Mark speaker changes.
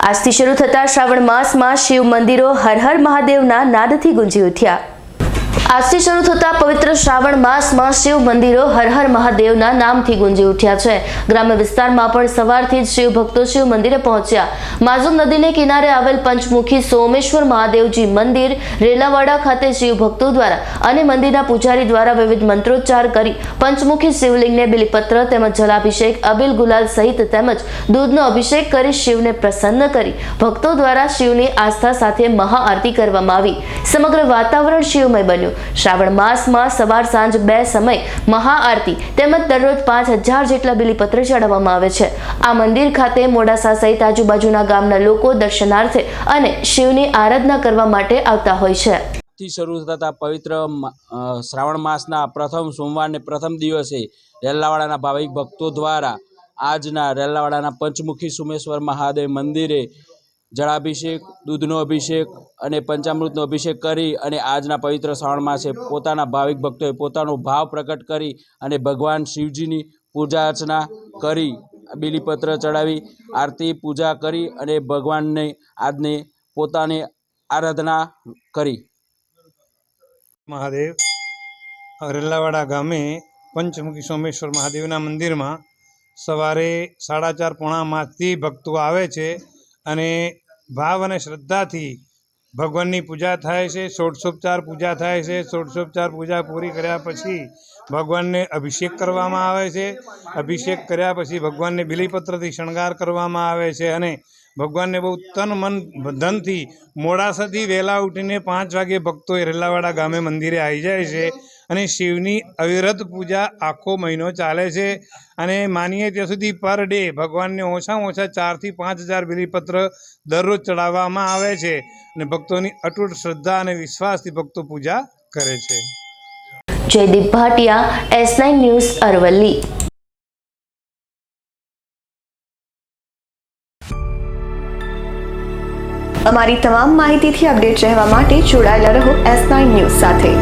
Speaker 1: આજથી શરૂ થતા શ્રાવણ માસમાં શિવ મંદિરો હર હર મહાદેવના નાદથી ગુંજી ઉઠ્યા. આજથી શરૂ થતા પવિત્ર શ્રાવણ માસમાં શિવ મંદિરો હર હર મહાદેવના નામથી ગુંજી ઉઠ્યા છે. ગ્રામ્ય વિસ્તારમાં પણ સવારથી જ શિવ ભક્તો શિવ મંદિરે પહોંચ્યા. માઝુમ નદીને કિનારે આવેલ પંચમુખી સોમેશ્વર મહાદેવજી મંદિર, રેલાવાડા ખાતે શિવ ભક્તો દ્વારા અને મંદિરના પૂજારી દ્વારા વિવિધ મંત્રોચ્ચાર કરી પંચમુખી શિવલિંગને બિલીપત્ર તેમજ જલાભિષેક, અબિલ ગુલાલ સહિત તેમજ દૂધનો અભિષેક કરી શિવને પ્રસન્ન કરી ભક્તો દ્વારા શિવની આસ્થા સાથે મહાઆરતી કરવામાં આવી. સમગ્ર વાતાવરણ શિવમય બન્યું. શ્રાવણ માસમાં સવાર સાંજ બે સમય મહાઆરતી તેમજ દરરોજ પાંચ હજાર જેટલા બિલીપત્ર ચડાવવામાં આવે છે. આ મંદિર ખાતે મોડાસા સહિત આજુબાજુના ગામના લોકો દર્શનાર્થે અને શિવની આરાધના કરવા માટે આવતા હોય છે.
Speaker 2: થી શરૂ થતા પવિત્ર શ્રાવણ માસના પ્રથમ સોમવારને પ્રથમ દિવસે રેલાવાડાના ભાવિક ભક્તો દ્વારા આજના રેલાવાડાના પંચમુખી સુમેશ્વર મહાદેવ મંદિરે જળાભિષેક, દૂધનો અભિષેક અને પંચામૃતનો અભિષેક કરી અને આજના પવિત્ર શ્રાવણ માસે પોતાના ભાવિક ભક્તોએ પોતાનો ભાવ પ્રકટ કરી અને ભગવાન શિવજીની પૂજા અર્ચના કરી, બીલીપત્ર ચડાવી, આરતી, પૂજા કરી અને ભગવાનને આજને પોતાની આરાધના કરી.
Speaker 3: મહાદેવ રેલાવાડા ગામે પંચમુખી સોમેશ્વર મહાદેવના મંદિરમાં સવારે સાડા ચાર પોણામાંથી ભક્તો આવે છે. અને ભાવ અને શ્રદ્ધાથી ભગવાનની પૂજા થાય છે, ષોડશોપચાર પૂજા થાય છે, ષોડશોપચાર પૂજા પૂરી કર્યા પછી ભગવાનને અભિષેક કરવામાં આવે છે. અભિષેક કર્યા પછી ભગવાનને બિલીપત્રથી શણગાર કરવામાં આવે છે અને ભગવાનને બહુ તન મન ધનથી મોડાસાથી વહેલા ઉઠીને પાંચ વાગે ભક્તો એ રેલાવાડા ગામે મંદિરે આવી જાય છે. અને શિવની અવિરત પૂજા આખો મહિનો ચાલે છે. અને માનીએ ત્યાં સુધી પર ડે ભગવાનને ઓછામાં ઓછા ચારથી પાંચ હજાર બિલીપત્ર દરરોજ ચડાવવામાં આવે છે અને ભક્તોની અટૂટ શ્રદ્ધા અને વિશ્વાસથી ભક્તો પૂજા કરે છે.
Speaker 1: Jaydeep Bhatia S nine news Aravalli.
Speaker 4: અમારી તમામ માહિતીથી અપડેટ રહેવા માટે જોડાયેલા રહો એસ નાઇન ન્યૂઝ સાથે.